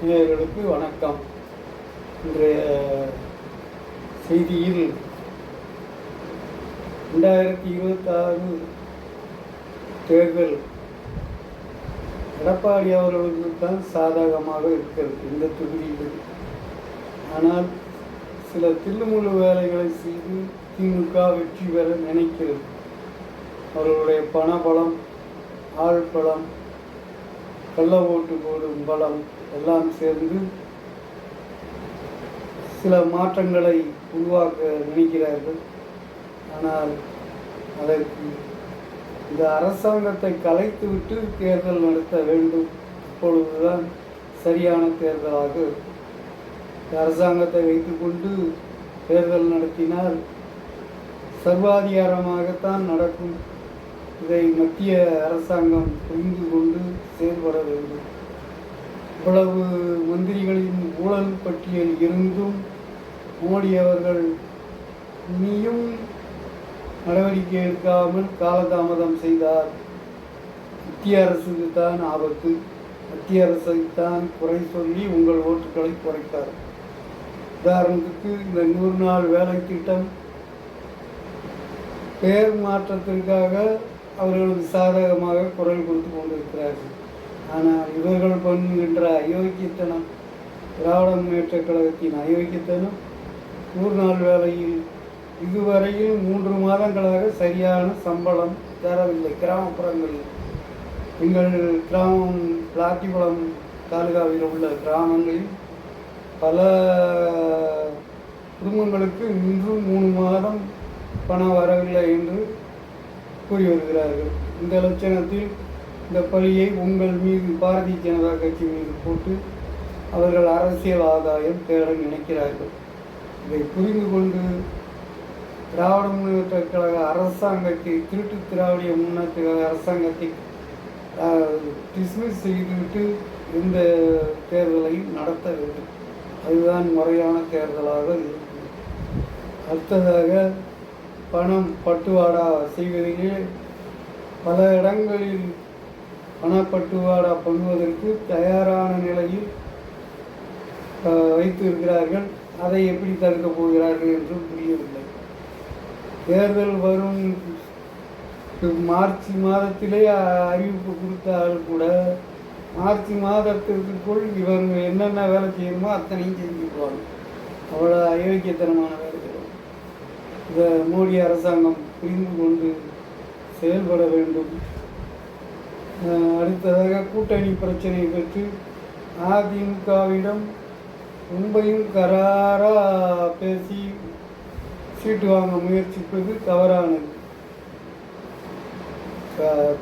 நேயர்களுக்கு வணக்கம். இன்றைய செய்தியில் ரெண்டாயிரத்தி இருபத்தாறு தேர்தல் எடப்பாடி அவர்களுக்கு தான் சாதகமாக இருக்கிறது இந்த தொகுதியில். ஆனால் சில தில்லுமுழு வேலைகளை செய்து திமுக வெற்றி பெற நினைக்கிறது. அவர்களுடைய பணபலம் ஆழ்பலம் கள்ள ஓட்டு போடும் பலம் எல்லாம் சேர்ந்து சில மாற்றங்களை உருவாக்க நினைக்கிறார்கள். ஆனால் அதற்கு இந்த அரசாங்கத்தை கலைத்துவிட்டு தேர்தல் நடத்த வேண்டும். அப்பொழுதுதான் சரியான தேர்தலாக இந்த அரசாங்கத்தை வைத்துக்கொண்டு தேர்தல் நடத்தினால் சர்வாதிகாரமாகத்தான் நடக்கும். இதை மத்திய அரசாங்கம் புரிந்து கொண்டு செயல்பட வேண்டும். இவ்வளவு மந்திரிகளின் ஊழல் பட்டியல் இருந்தும் மோடி அவர்கள் இனியும் நடவடிக்கை எடுக்காமல் காலதாமதம் செய்தார். மத்திய அரசுக்கு தான் ஆபத்து. மத்திய அரசை தான் குறை சொல்லி உங்கள் ஓட்டுகளை குறைத்தார். உதாரணத்துக்கு இந்த நூறு நாள் வேலை திட்டம் பெயர் மாற்றத்திற்காக அவர்கள் சாதகமாக குரல் கொடுத்து கொண்டிருக்கிறார்கள். ஆனால் இவர்கள் பண்ணுகின்ற அயோக்கியத்தனம் திராவிட முன்னேற்ற கழகத்தின் அயோக்கியத்தனம் நூறு நாள் வேலையில் இதுவரையில் மூன்று மாதங்களாக சரியான சம்பளம் தரவில்லை. கிராமப்புறங்களில் எங்கள் கிராமம் பிளாத்திக்குளம் தாலுகாவில் உள்ள கிராமங்களில் பல குடும்பங்களுக்கு இன்றும் மூணு மாதம் பணம் வரவில்லை என்று கூறி வருகிறார்கள் இந்த லட்சணத்தில் இந்த பழியை உங்கள் மீது பாரதிய ஜனதா கட்சி மீது போட்டு அவர்கள் அரசியல் ஆதாயம் தேட நினைக்கிறார்கள். இதை புரிந்து கொண்டு திராவிட முன்னேற்ற கழக அரசாங்கத்தை திருட்டு திராவிட முன்னேற்ற கழக அரசாங்கத்தை டிஸ்மிஸ் செய்துவிட்டு இந்த தேர்தலை நடத்த வேண்டும். அதுதான் முறையான தேர்தலாக இருக்கும் அடுத்ததாக பணம் பட்டுவாடா? செய்வதிலே பல இடங்களில் பணப்பட்டுவாடா பண்ணுவதற்கு தயாரான நிலையில் வைத்திருக்கிறார்கள். வைத்து இருக்கிறார்கள் அதை எப்படி தடுக்கப் போகிறார்கள் என்றும் புரியவில்லை. தேர்தல் வரும் மார்ச் மாதத்திலே அறிவிப்பு கொடுத்தால் கூட மார்ச் மாதத்திற்குள் இவர் என்னென்ன வேலை செய்யணுமோ அத்தனையும் செஞ்சுக்குவாங்க. அவ்வளோ அயோக்கியத்தனமான வேலை. இந்த மோடி அரசாங்கம் புரிந்து கொண்டு செயல்பட வேண்டும். அடுத்ததாக கூட்டணி பிரச்சனை பற்றி அதிமுகவிடம் ரொம்பையும் கராரா பேசி சீட்டு வாங்க முயற்சிப்பது தவறானது.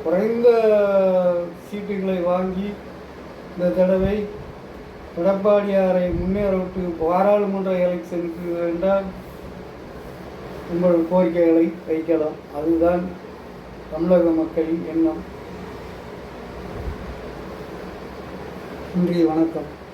குறைந்த சீட்டுகளை வாங்கி இந்த தடவை எடப்பாடியாரை முன்னேற விட்டு பாராளுமன்ற எலெக்ஷனுக்கு என்றால் உங்கள் கோரிக்கைகளை வைக்கலாம். அதுதான் தமிழக மக்களின் எண்ணம். நன்றி வணக்கம்.